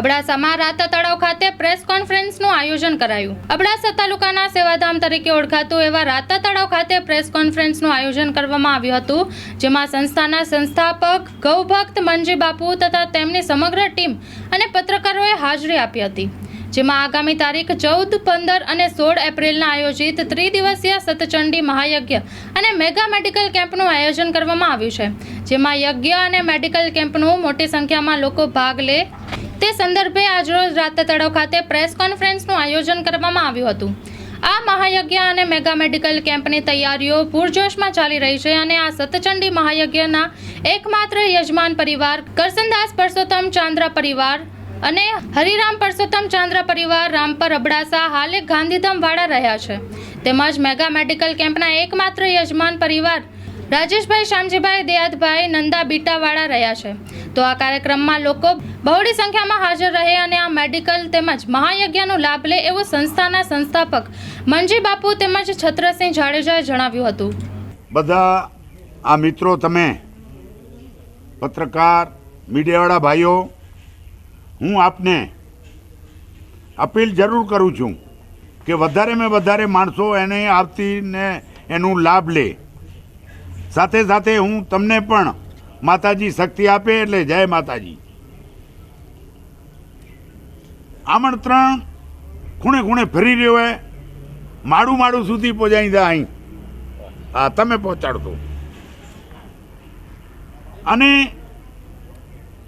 અબડાસામાં રાતા તળાવ ખાતે પ્રેસ કોન્ફરન્સનું આયોજન કરાયું. અબડાસા તાલુકાના સેવાધામ તરીકે ઓળખાતું એવા રાતા તળાવ ખાતે પ્રેસ કોન્ફરન્સનું આયોજન કરવામાં આવ્યું હતું, જેમાં સંસ્થાના સંસ્થાપક ગૌભક્ત મંજી બાપુ તથા તેમની સમગ્ર ટીમ અને પત્રકારોએ હાજરી આપી હતી, જેમાં આગામી તારીખ ચૌદ, પંદર અને સોળ એપ્રિલના આયોજિત ત્રિદિવસીય સતચંડી મહાયજ્ઞ અને મેગા મેડિકલ કેમ્પનું આયોજન કરવામાં આવ્યું છે, જેમાં યજ્ઞ અને મેડિકલ કેમ્પનું મોટી સંખ્યામાં લોકો ભાગ લે તે સંદર્ભે આજરોજ રાતા તળાવ ખાતે પ્રેસ કોન્ફરન્સનું આયોજન કરવામાં આવ્યું હતું. આ મહાયજ્ઞ અને મેગા મેડિકલ કેમ્પની તૈયારીઓ પૂરજોશમાં ચાલી રહી છે અને આ સતચંડી મહાયજ્ઞના એકમાત્ર યજમાન પરિવાર કરસનદાસ પરસોત્તમ ચાંદ્રા પરિવાર અને હરિરામ પરસોત્તમ ચાંદ્રા પરિવાર રામપર અબડાસા હાલે ગાંધીધામ વાળા રહ્યા છે. તેમજ મેગા મેડિકલ કેમ્પના એકમાત્ર યજમાન પરિવાર રાજેશભાઈ, શામજીભાઈ, દયાતભાઈ, નંદા, બીટાવાળા રહ્યા છે. તો આ કાર્યક્રમમાં લોકો બહોળી સંખ્યામાં હાજર રહે અને આ મેડિકલ તેમજ મહાયજ્ઞનો લાભ લે એવું સંસ્થાના સંસ્થાપક મંજી બાપુ તેમજ છત્રસિંહ જાડેજાએ જણાવ્યું હતું. બધા આ મિત્રો, તમે પત્રકાર, મીડિયાવાળા ભાઈઓ, હું આપને અપીલ જરૂર કરું છું કે વધારેમાં વધારે માણસો એને આવતીને એનું લાભ લે. સાથે સાથે હું તમને પણ માતાજી શક્તિ આપે એટલે જય માતાજી. આમંત્રણ ખૂણે ખૂણે ફરી રહ્યો હોય માડું માડું સુધી પહોંચાઈ દા અહીં. હા, તમે પહોંચાડતો અને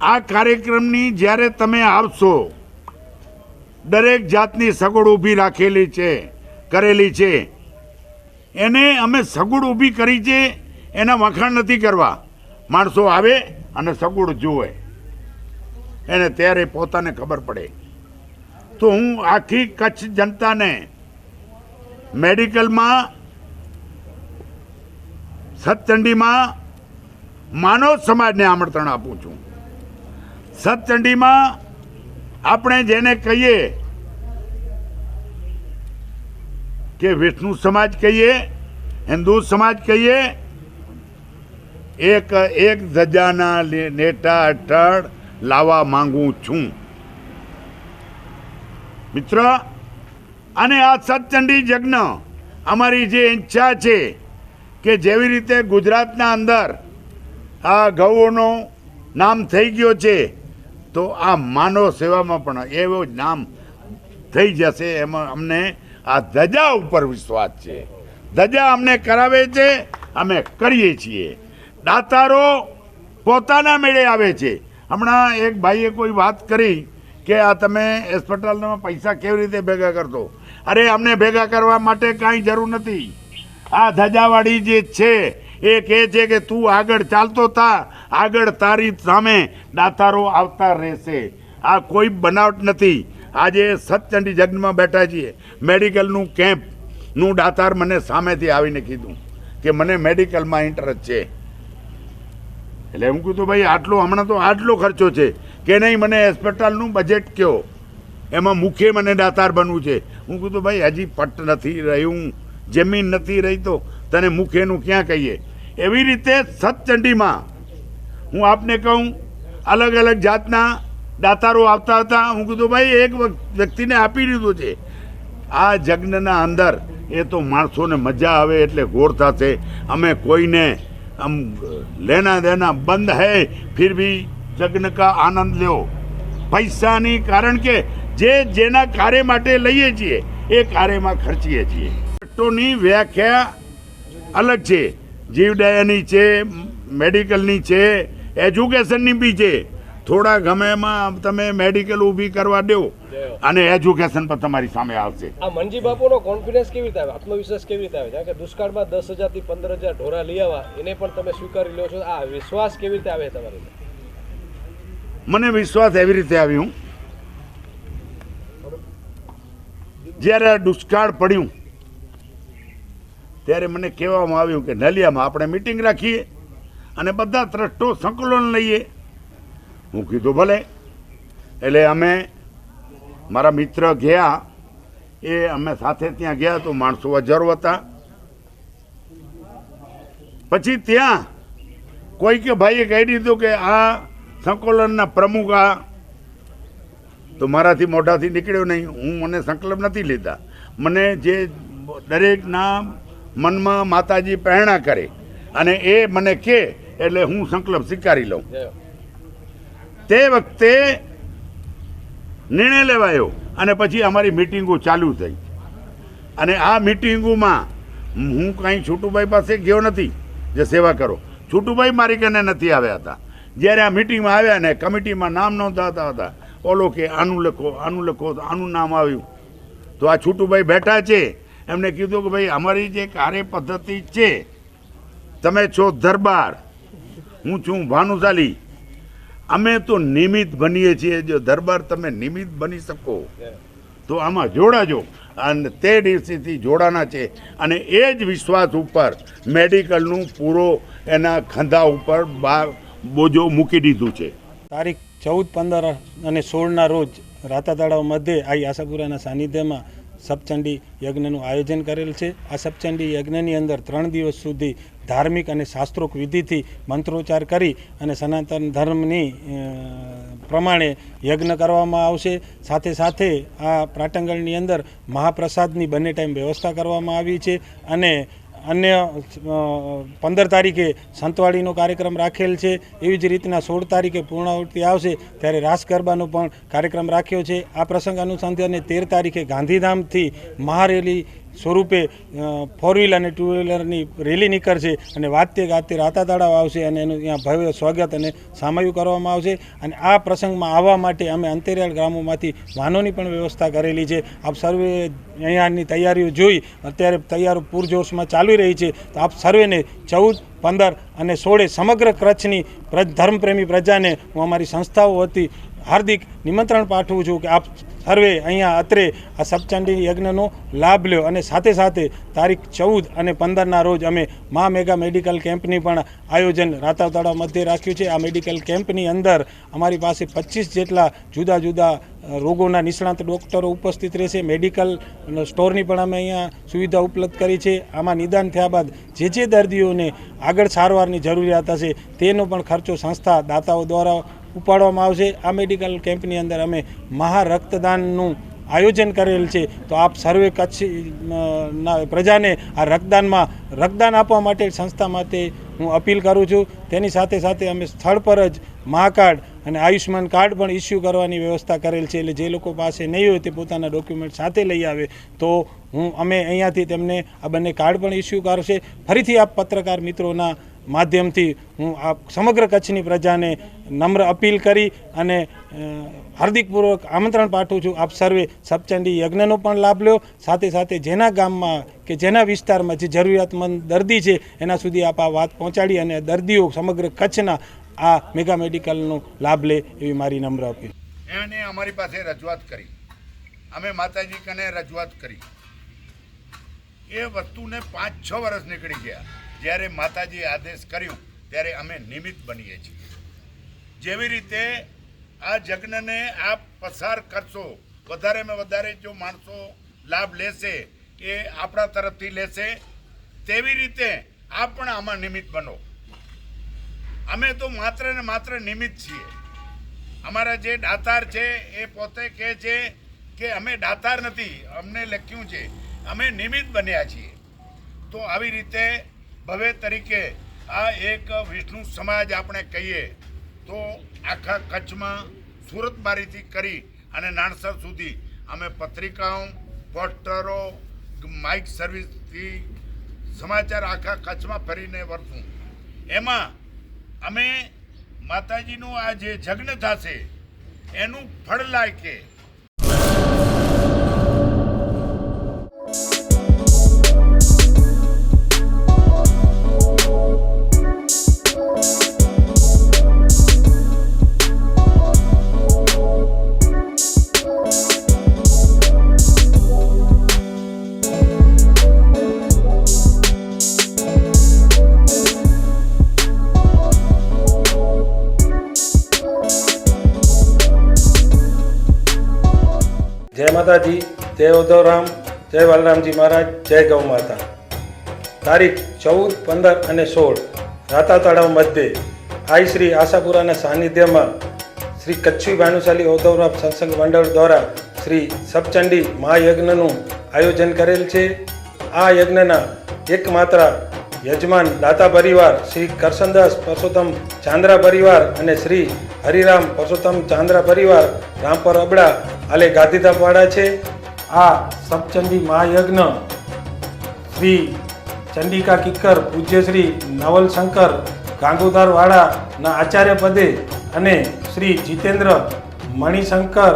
આ કાર્યક્રમની જ્યારે તમે આવશો, દરેક જાતની સગવડ ઊભી રાખેલી છે, કરેલી છે. એને અમે સગવડ ઊભી કરી છે એના વખાણ નથી કરવા. માણસો આવે અને સગવડ જુએ. એને ત્યારે પોતાને ખબર પડે. તો હું આખી કચ્છ જનતાને મેડિકલમાં, સતચંડીમાં, માનવ સમાજને આમંત્રણ આપું છું. સતચંડીમાં આપણે જેને કહીએ કે વિષ્ણુ સમાજ કહીએ, હિન્દુ સમાજ કહીએ એક એક ધજાના નેતા અટળ લાવવા માંગુ છું. મિત્ર, અને આ સતચંડી યજ્ઞ અમારી જે ઈચ્છા છે કે જેવી રીતે ગુજરાતના અંદર આ ગૌઓનું નામ થઈ ગયો છે, તો આ માનવ સેવામાં પણ એવો નામ થઈ જશે એમાં અમને આ ધજા ઉપર વિશ્વાસ છે. ધજા અમને કરાવે છે, અમે કરીએ છીએ. દાતારો પોતાના મેળે આવે છે. હમણાં એક ભાઈએ કોઈ વાત કરી કે આ તમે હોસ્પિટલમાં પૈસા કેવી રીતે ભેગા કરતો અરે, અમને ભેગા કરવા માટે કાંઈ જરૂર નથી. આ ધજાવાળી જે છે, એ કહે છે કે તું આગળ ચાલતો થા, આગળ તારી સામે દાતારો આવતા રહેશે. આ કોઈ બનાવટ નથી. આજે સતચંડી જગ્નમાં બેઠા છીએ. મેડિકલનું કેમ્પનું દાતાર મને સામેથી આવીને કીધું કે મને મેડિકલમાં ઇન્ટરેસ્ટ છે. એટલે હું કીધું, ભાઈ, આટલો, હમણાં તો આટલો ખર્ચો છે. કે નહીં, મને હોસ્પિટલનું બજેટ કયો એમાં મુખ્ય મને દાતાર બનવું છે. હું કીધું, ભાઈ, હજી પટ નથી રહ્યું, જમીન નથી રહી તો તને મુખ્યનું ક્યાં કહીએ? એવી રીતે સતચંડીમાં હું આપને કહું, અલગ અલગ જાતના દાતારો આવતા હતા. હું કીધું, ભાઈ, એક વ્યક્તિને આપી દીધું છે. આ જગ્નના અંદર એ તો માણસોને મજા આવે એટલે ગોળ થશે. અમે કોઈને આમ લેના દેના બંધ હૈ, ફિર ભી લગ્ન કા આનંદ લ્યો. પૈસાની કારણ કે જે જેના કાર્ય માટે લઈએ છીએ, એ કાર્યમાં ખર્ચીએ છીએ. પટ્ટોની વ્યાખ્યા અલગ છે. જીવદયાની છે મેડિકલની છે, એજ્યુકેશનની બી છે. થોડા ગમે એમાં તમે મેડિકલ ઊભી કરવા દો અને એજ્યુકેશન પર તમારી સામે આવશે. આ મનજી બાપુનો કોન્ફિડન્સ કેવી રીતે આવે? આત્મવિશ્વાસ કેવી રીતે આવે? કારણ કે દુષ્કાળમાં દસ હજારથી પંદર હજાર ઢોરા લઈ આવવા એને પણ તમે સ્વીકારી લો છો. આ વિશ્વાસ કેવી રીતે આવે તમારે મને વિશ્વાસ એવી રીતે આવ્યું જ્યારે દુષ્કાળ પડ્યું ત્યારે મને કહેવામાં આવ્યું કે નલિયામાં આપણે મિટિંગ રાખીએ અને બધા ત્રષ્ટો સંકલન લઈએ. હું કીધું ભલે. એટલે અમે મારા મિત્ર ગયા. એ અમે સાથે ત્યાં ગયા તો માણસો હજારો હતા. પછી ત્યાં કોઈ કે ભાઈએ કહી દીધું કે આ સંકલનના પ્રમુખ આ. તો મારાથી મોઢાથી નીકળ્યો નહીં. હું મને સંકલ્પ નથી લીધા. મને જે દરેકના મનમાં માતાજી પ્રેરણા કરે. અને એ મને કહે એટલે હું સંકલ્પ સ્વીકારી લઉં. તે વખતે નિર્ણય લેવાયો અને પછી અમારી મિટિંગો ચાલુ થઈ. અને આ મિટિંગોમાં હું કાંઈ છોટુભાઈ પાસે ગયો નથી, જે સેવા કરો. છોટુભાઈ મારી કને નથી આવ્યા હતા. જ્યારે આ મિટિંગમાં આવ્યા ને કમિટીમાં નામ નોંધાતા હતા, ઓલો કે આનું લખો આનું લખો તો આનું નામ આવ્યું. તો આ છોટુભાઈ બેઠા છે. એમને કીધું કે ભાઈ, અમારી જે કાર્ય પદ્ધતિ છે, તમે છો દરબાર. હું છું ભાનુશાલી. અમે તો નિમિત્ત બનીએ છીએ. જો દરબાર તમે નિમિત્ત બની શકો, તો આમાં જોડાજો અને તે દિવસેથી જોડાના છે. અને એ જ વિશ્વાસ ઉપર મેડિકલનું પૂરો એના ખંધા ઉપર બા બોજો મૂકી દીધું છે. તારીખ ચૌદ, પંદર અને સોળના રોજ રાતા તળાવ મધ્યે આ આશાપુરાના સાનિધ્યમાં સપ્ચંડી યજ્ઞનું આયોજન કરેલ છે. આ સપ્ચંડી યજ્ઞની અંદર ત્રણ દિવસ સુધી ધાર્મિક અને શાસ્ત્રોક વિધિથી મંત્રોચ્ચાર કરી અને સનાતન ધર્મની પ્રમાણે યજ્ઞ કરવામાં આવશે. સાથે સાથે આ પ્રાટંગણની અંદર મહાપ્રસાદની બંને ટાઈમ વ્યવસ્થા કરવામાં આવી છે અને અન્ય પંદર તારીખે સંતવાડીનો કાર્યક્રમ રાખેલ છે. એવી જ રીતના સોળ તારીખે પૂર્ણાવૃત્તિ આવશે ત્યારે રાસ ગરબાનો પણ કાર્યક્રમ રાખ્યો છે. આ પ્રસંગ અનુસંધાને તેર તારીખે ગાંધીધામથી મહારેલી સ્વરૂપે ફોર વ્હીલર અને ટુ વ્હીલરની રેલી નીકળશે અને વાતે ગાતે રાતા તળાવ આવશે અને એનું ત્યાં ભવ્ય સ્વાગત અને સામયું કરવામાં આવશે. અને આ પ્રસંગમાં આવવા માટે અમે અંતરિયાળ ગ્રામોમાંથી વાહનોની પણ વ્યવસ્થા કરેલી છે. આપ સર્વે અહીંયાની તૈયારીઓ જોઈ, અત્યારે તૈયારો પૂરજોશમાં ચાલી રહી છે. તો આપ સર્વેને ચૌદ, પંદર અને સોળે સમગ્ર કચ્છની ધર્મપ્રેમી પ્રજાને હું અમારી સંસ્થાઓ વતી હાર્દિક નિમંત્રણ પાઠવું છું કે આપ સર્વે અહીંયા અત્રે આ સપ્તચંડી યજ્ઞનો લાભ લ્યો અને સાથે સાથે તારીખ ચૌદ અને પંદરના રોજ અમે મા મેગા મેડિકલ કેમ્પની પણ આયોજન રાતાવ તળાવ મધ્યે રાખ્યું છે. આ મેડિકલ કેમ્પની અંદર અમારી પાસે પચીસ જેટલા જુદા જુદા રોગોના નિષ્ણાત ડૉક્ટરો ઉપસ્થિત રહેશે. મેડિકલ સ્ટોરની પણ અમે અહીંયા સુવિધા ઉપલબ્ધ કરી છે. આમાં નિદાન થયા બાદ જે જે દર્દીઓને આગળ સારવારની જરૂરિયાત હશે તેનો પણ ખર્ચો સંસ્થા દાતાઓ દ્વારા ઉપાડવામાં આવશે. આ મેડિકલ કેમ્પની અંદર અમે મહા રક્તદાનનું આયોજન કરેલ છે. તો આપ સર્વે કચ્છ પ્રજાને આ રક્તદાનમાં, રક્તદાન આપવા માટે સંસ્થા માટે હું અપીલ કરું છું. તેની સાથે સાથે અમે સ્થળ પર જ મહાકાર્ડ અને આયુષ્યમાન કાર્ડ પણ ઇસ્યુ કરવાની વ્યવસ્થા કરેલ છે. એટલે જે લોકો પાસે નહીં હોય તે પોતાના ડોક્યુમેન્ટ સાથે લઈ આવે. તો હું, અમે અહીંયાથી તેમને આ બંને કાર્ડ પણ ઇસ્યુ કરશે ફરીથી આપ પત્રકાર મિત્રોના માધ્યમથી હું આ સમગ્ર કચ્છની પ્રજાને નમ્ર અપીલ કરી અને હાર્દિકપૂર્વક આમંત્રણ પાઠવું છું. આપ સર્વે સપચંડી યજ્ઞનો પણ લાભ લ્યો. સાથે સાથે જેના ગામમાં કે જેના વિસ્તારમાં જે જરૂરિયાતમંદ દર્દી છે, એના સુધી આપ આ વાત પહોંચાડી અને દર્દીઓ સમગ્ર કચ્છના આ મેગા મેડિકલનો લાભ લે એવી મારી નમ્ર અપીલ. એને અમારી પાસે રજૂઆત કરી. અમે માતાજી કને રજૂઆત કરી. એ વસ્તુને પાંચ છ વર્ષ નીકળી ગયા. જ્યારે માતાજીએ આદેશ કર્યું, ત્યારે અમે નિમિત્ત બનીએ છીએ. જેવી રીતે આ જગ્નને આપ પસાર કરશો, વધારેમાં વધારે જો માણસો લાભ લેશે, એ આપણા તરફથી લેશે, તેવી રીતે આપ પણ આમાં નિમિત્ત બનો. અમે તો માત્ર ને માત્ર નિમિત્ત છીએ. અમારા જે દાતાર છે, એ પોતે કહે છે કે અમે દાતાર નથી, અમને લખ્યું છે, અમે નિમિત્ત બન્યા છીએ. તો આવી રીતે ભવ્ય તરીકે આ એક વિષ્ણુ સમાજ આપણે કહીએ, તો આખા કચ્છમાં સુરતબારીથી કરી અને નાણસર સુધી અમે પત્રિકાઓ, પોસ્ટરો, માઇક સર્વિસથી સમાચાર આખા કચ્છમાં ફરીને વર્તું એમાં અમે માતાજીનું આ જે જગ્ન થશે, એનું ફળ લાયકે માતાજી, જય ઉદ્ધવરામ જય બલરામજી મહારાજ, જય ગૌ માતા. તારીખ ચૌદ, પંદર અને સોળ, રાતા તળાવ મધ્યે, આઈ શ્રી આશાપુરાના સાનિધ્યમાં શ્રી કચ્છી ભાનુશાલી ઉદ્ધવરામ સત્સંગ મંડળ દ્વારા શ્રી સપચંડી મહાયજ્ઞનું આયોજન કરેલ છે. આ યજ્ઞના એકમાત્ર યજમાન દાતા પરિવાર શ્રી કરશનદાસ પરસોત્તમ ચાંદ્રા પરિવાર અને શ્રી હરિરામ પરસોત્તમ ચાંદ્રા પરિવાર રામપર અબડા આલે ગાંધીધામવાળા છે. આ સપચંડી મહાયજ્ઞ શ્રી ચંડિકા કિક્કર, પૂજ્ય શ્રી નવલશંકર ગાંગોદારવાળાના આચાર્ય પદે અને શ્રી જીતેન્દ્ર મણિશંકર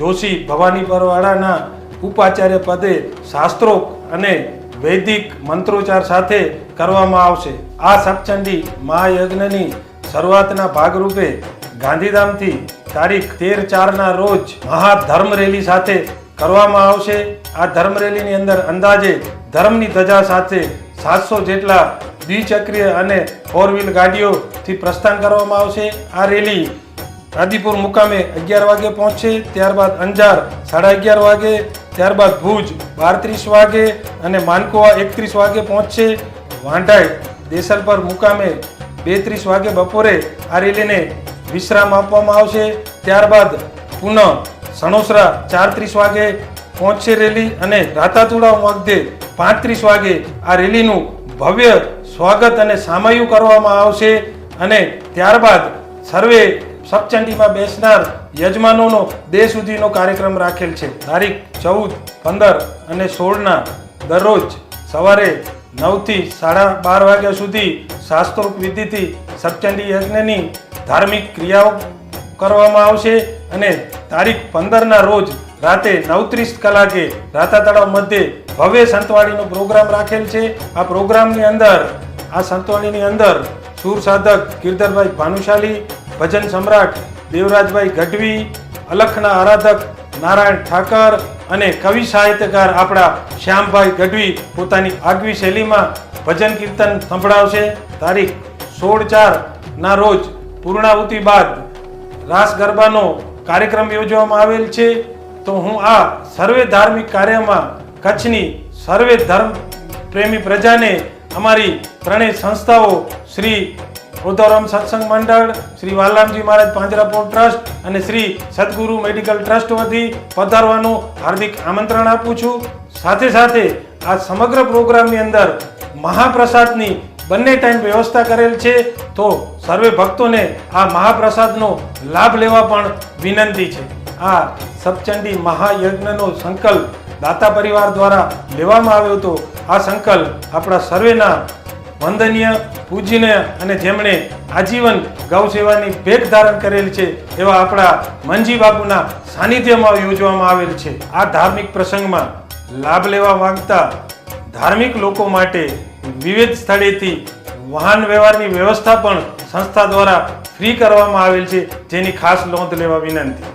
જોશી ભવાનીપરવાળાના ઉપાચાર્ય પદે શાસ્ત્રોક અને વૈદિક મંત્રોચ્ચાર સાથે કરવામાં આવશે. આ સપચંડી મહાયજ્ઞની શરૂઆતના ભાગરૂપે ગાંધીધામથી તારીખ તેર ચારના રોજ મહાધર્મ રેલી સાથે કરવામાં આવશે. આ ધર્મ રેલીની અંદર અંદાજે ધર્મની ધજા સાથે સાતસો જેટલા દ્વિચક્રીય અને ફોર વ્હીલ ગાડીઓથી પ્રસ્થાન કરવામાં આવશે. આ રેલી આદિપુર મુકામે અગિયાર વાગે પહોંચશે, ત્યારબાદ અંજાર સાડા અગિયાર વાગે, ત્યારબાદ ભુજ બાર ત્રીસ વાગે અને માનકોવા એકત્રીસ વાગે પહોંચશે. વાંઢાઈ દેસલપર મુકામે બે ત્રીસ વાગે બપોરે આ રેલીને વિશ્રામ આપવામાં આવશે. ત્યારબાદ પુનઃ સણોસરા ચાર ત્રીસ વાગે પહોંચશે રેલી અને રાતાતુડા વખતે પાંત્રીસ વાગે આ રેલીનું ભવ્ય સ્વાગત અને સામયું કરવામાં આવશે અને ત્યારબાદ સર્વે સપચંડીમાં બેસનાર યજમાનોનો દેહ સુધીનો કાર્યક્રમ રાખેલ છે. તારીખ ચૌદ, પંદર અને સોળના દરરોજ સવારે નવથી સાડા બાર વાગ્યા સુધી શાસ્ત્રોક વિધિથી સપચંડી યજ્ઞની ધાર્મિક ક્રિયાઓ કરવામાં આવશે અને તારીખ પંદરના રોજ રાતે નવત્રીસ કલાકે રાતા તળાવ મધ્યે ભવ્ય સંતવાણીનો પ્રોગ્રામ રાખેલ છે. આ પ્રોગ્રામની અંદર, આ સંતવાણીની અંદર સુર સાધક ગિરધરભાઈ ભાનુશાલી, ભજન સમ્રાટ દેવરાજભાઈ ગઢવી, અલખના આરાધક નારાયણ ઠાકર અને કવિ સાહિત્યકાર આપણા શ્યામભાઈ ગઢવી પોતાની આગવી શૈલીમાં ભજન કીર્તન સંભળાવશે. તારીખ સોળ ચાર ના રોજ પૂર્ણાહુતિ બાદ રાસ ગરબાનો કાર્યક્રમ યોજવામાં આવેલ છે. તો હું આ સર્વે ધાર્મિક કાર્યમાં કચ્છની સર્વે ધર્મ પ્રેમી પ્રજાને અમારી ત્રણેય સંસ્થાઓ શ્રી ઉદ્ધવરામ સત્સંગ મંડળ, શ્રી વાલામજી મહારાજ પાંજરાપોળ ટ્રસ્ટ અને શ્રી સદગુરુ મેડિકલ ટ્રસ્ટ વતી પધારવાનું હાર્દિક આમંત્રણ આપું છું. સાથે સાથે આ સમગ્ર પ્રોગ્રામની અંદર મહાપ્રસાદની બંને ટાઈમ વ્યવસ્થા કરેલ છે. તો સર્વે ભક્તોને આ મહાપ્રસાદનો લાભ લેવા પણ વિનંતી છે. આ સપચંડી મહાયજ્ઞનો સંકલ્પ દાતા પરિવાર દ્વારા લેવામાં આવ્યો હતો. આ સંકલ્પ આપણા સર્વેના વંદનીય પૂજનીય અને જેમણે આજીવન ગૌ સેવાની ભેટ ધારણ કરેલ છે, એવા આપણા મનજી બાપુના સાનિધ્યમાં યોજવામાં આવેલ છે. આ ધાર્મિક પ્રસંગમાં લાભ લેવા માંગતા ધાર્મિક લોકો માટે વિવિધ સ્થળેથી વાહન વ્યવહારની વ્યવસ્થા પણ સંસ્થા દ્વારા ફ્રી કરવામાં આવેલ છે, જેની ખાસ નોંધ લેવા વિનંતી.